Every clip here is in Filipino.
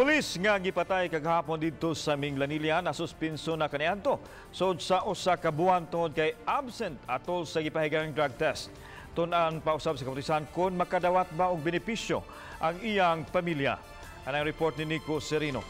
Pulis nga gipatay kagahapon dito sa Minglanilla na suspenso na kaniadto sod sa usa ka buwan tungod kay absent atol sa gipahigang drug test. Tunan pausab sa kapulisan kung makadawat ba og benepisyo ang iyang pamilya. Anang report ni Nico Serino.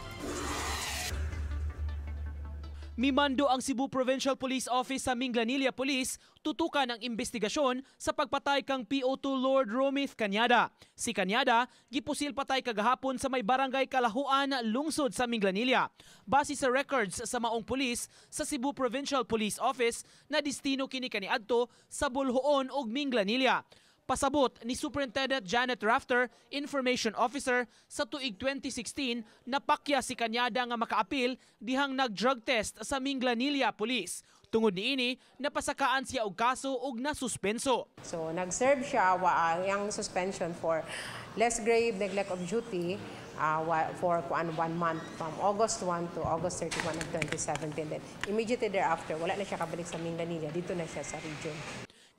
Mimando ang Cebu Provincial Police Office sa Minglanilla Police tutukan ang investigasyon sa pagpatay kang PO2 Lord Romith Kanyada. Si Kanyada, gipusil patay kagahapon sa may barangay Kalahuan, lungsod sa Minglanilla. Base sa records sa maong pulis sa Cebu Provincial Police Office na destino kini kaniadto sa Bulhoon ug Minglanilla. Pasabot ni Superintendent Janet Rafter, Information Officer, sa tuig 2016 napakya si Kanyada nga makaapil dihang nag-drug test sa Minglanilla Police. Tungod niini, napasakaan siya og kaso ug nasuspenso. So nag-serve siya wa ang suspension for less grave neglect of duty uh, for kuan one month from August 1 to August 31 of 2017. Then immediately thereafter, wala na siya kabalik sa Minglanilla. Dito na siya sa region.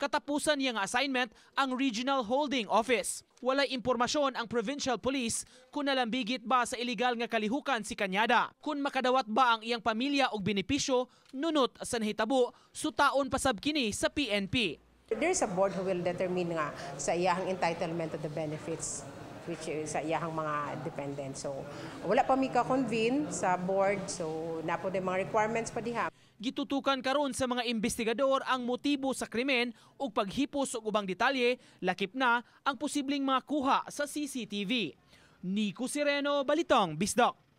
Katapusan niya nga assignment ang Regional Holding Office. Walay impormasyon ang Provincial Police kung nalambigit ba sa illegal nga kalihukan si Kanyada. Kung makadawat ba ang iyang pamilya og benepisyo, nunot sa nahitabo, sutaon pasab kini sa PNP. There's a board who will determine nga sa iyang entitlement to the benefits which is sa iyang mga dependent. So, wala pa mi ka-convene sa board. So, napo mga requirements pa diha. Gitutukan karon sa mga investigador ang motibo sa krimen ug paghipos og ubang detalye, lakip na ang posibleng mga kuha sa CCTV. Nico Sireno, Balitong, Bisdok.